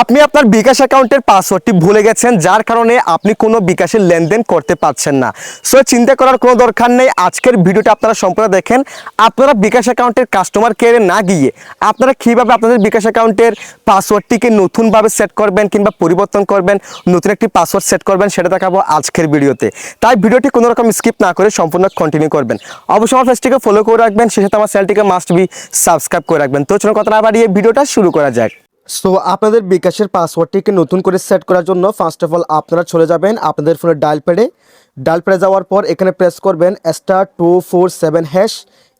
আপনি আপনার বিকাশ অ্যাকাউন্টের পাসওয়ার্ডটি ভুলে গেছেন, যার কারণে আপনি কোনো বিকাশের লেনদেন করতে পারছেন না। সো, চিন্তা করার কোনো দরকার নেই। আজকের ভিডিওটা আপনারা সম্পূর্ণ দেখেন। আপনারা বিকাশ অ্যাকাউন্টের কাস্টমার কেয়ারে না গিয়ে আপনারা কীভাবে আপনাদের বিকাশ অ্যাকাউন্টের পাসওয়ার্ডটিকে নতুনভাবে সেট করবেন কিংবা পরিবর্তন করবেন, নতুন একটি পাসওয়ার্ড সেট করবেন, সেটা দেখাবো আজকের ভিডিওতে। তাই ভিডিওটি কোনো রকম স্কিপ না করে সম্পূর্ণ কন্টিনিউ করবেন। অবশ্যই আমার পেজটিকে ফলো করে রাখবেন। সেই সাথে আমার চ্যানেলটিকে মাস্ট বি সাবস্ক্রাইব করে রাখবেন। তো চলুন কথা না বাড়িয়ে ভিডিওটা শুরু করা যাক। সো আপনাদের বিকাশের পাসওয়ার্ডটিকে নতুন করে সেট করার জন্য ফার্স্ট অফ অল আপনারা চলে যাবেন আপনাদের ফোনের ডায়াল প্যাডে ডায়াল প্যাডে যাওয়ার পর এখানে প্রেস করবেন star two four seven hash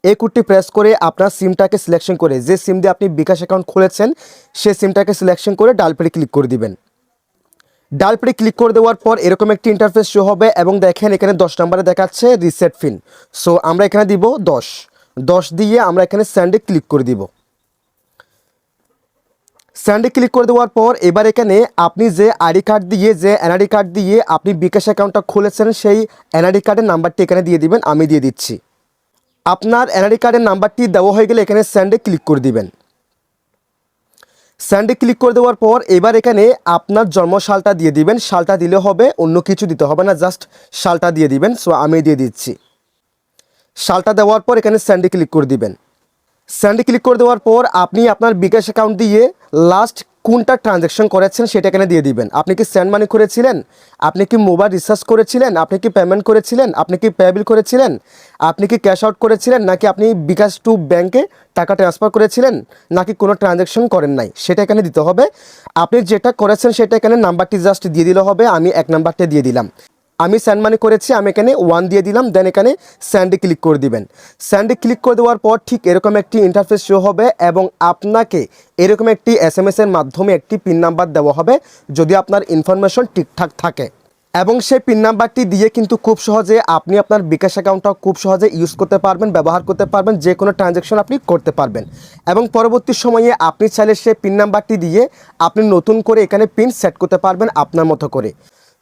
এই কোডটি প্রেস করে আপনার সিমটাকে সিলেকশন করে, যে সিম দিয়ে আপনি বিকাশ অ্যাকাউন্ট খুলেছেন সেই সিমটাকে সিলেকশন করে ডায়াল প্যাডে ক্লিক করে দিবেন। ডাল পেডে ক্লিক করে দেওয়ার পর এরকম একটি ইন্টারফেস শো হবে এবং দেখেন এখানে দশ নম্বরে দেখাচ্ছে রিসেট ফিন সো আমরা এখানে দিব দশ। দশ দিয়ে আমরা এখানে স্যান্ডে ক্লিক করে দিব। স্যান্ডে ক্লিক করে দেওয়ার পর এবার এখানে আপনি যে আইডি কার্ড দিয়ে, যে এনআইডি কার্ড দিয়ে আপনি বিকাশ অ্যাকাউন্টটা খুলেছেন, সেই এনআইডি কার্ডের নাম্বারটি এখানে দিয়ে দিবেন, আমি দিয়ে দিচ্ছি। আপনার এনআইডি কার্ডের নাম্বারটি দেওয়া হয়ে গেলে এখানে স্যান্ডে ক্লিক করে দিবেন। স্যান্ডে ক্লিক করে দেওয়ার পর এবার এখানে আপনার জন্ম সালটা দিয়ে দিবেন, সালটা দিলে হবে, অন্য কিছু দিতে হবে না জাস্ট সালটা দিয়ে দিবেন সো আমি দিয়ে দিচ্ছি। সালটা দেওয়ার পর এখানে স্যান্ডে ক্লিক করে দিবেন। স্যান্ডে ক্লিক করে দেওয়ার পর আপনি আপনার বিকাশ অ্যাকাউন্ট দিয়ে লাস্ট কোনটা ট্রানজ্যাকশন করেছেন সেটা এখানে দিয়ে দিবেন। আপনি কি স্যান্ড মানি করেছিলেন? আপনি কি মোবাইল রিচার্জ করেছিলেন? আপনি কি পেমেন্ট করেছিলেন? আপনি কি পেবিল করেছিলেন? আপনি কি ক্যাশ আউট করেছিলেন? নাকি আপনি বিকাশ টু ব্যাংকে টাকা ট্রান্সফার করেছিলেন? নাকি কোনো ট্রানজ্যাকশন করেন নাই? সেটা এখানে দিতে হবে। আপনি যেটা করেছেন সেটা এখানে নাম্বারটি জাস্ট দিয়ে দিলে হবে। আমি এক নাম্বারটা দিয়ে দিলাম। আমি স্যান্ড মানি করেছি, আমি এখানে ওয়ান দিয়ে দিলাম দেন এখানে স্যান্ডে ক্লিক করে দিবেন। স্যান্ডে ক্লিক করে দেওয়ার পর ঠিক এরকম একটি ইন্টারফেস শো হবে এবং আপনাকে এরকম একটি এস এম এর মাধ্যমে একটি পিন নাম্বার দেওয়া হবে, যদি আপনার ইনফরমেশন ঠিকঠাক থাকে। এবং সেই পিন নাম্বারটি দিয়ে কিন্তু খুব সহজে আপনি আপনার বিকাশ অ্যাকাউন্টটা খুব সহজে ইউজ করতে পারবেন, ব্যবহার করতে পারবেন, যে কোনো ট্রানজ্যাকশন আপনি করতে পারবেন। এবং পরবর্তী সময়ে আপনি চাইলে সেই পিন নাম্বারটি দিয়ে আপনি নতুন করে এখানে পিন সেট করতে পারবেন আপনার মতো করে।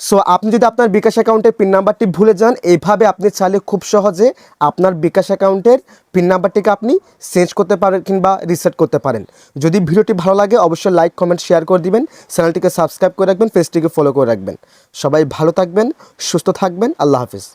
সো আপনি যদি আপনার বিকাশ অ্যাকাউন্টের পিন নাম্বারটি ভুলে যান এইভাবে আপনি চাইলে খুব সহজে আপনার বিকাশ অ্যাকাউন্টের পিন নাম্বারটিকে আপনি চেঞ্জ করতে পারেন কিংবা রিসেট করতে পারেন। যদি ভিডিওটি ভালো লাগে, অবশ্যই লাইক কমেন্ট শেয়ার করে দিবেন। চ্যানেলটিকে সাবস্ক্রাইব করে রাখবেন পেজটিকে ফলো করে রাখবেন। সবাই ভালো থাকবেন, সুস্থ থাকবেন। আল্লাহ হাফিজ।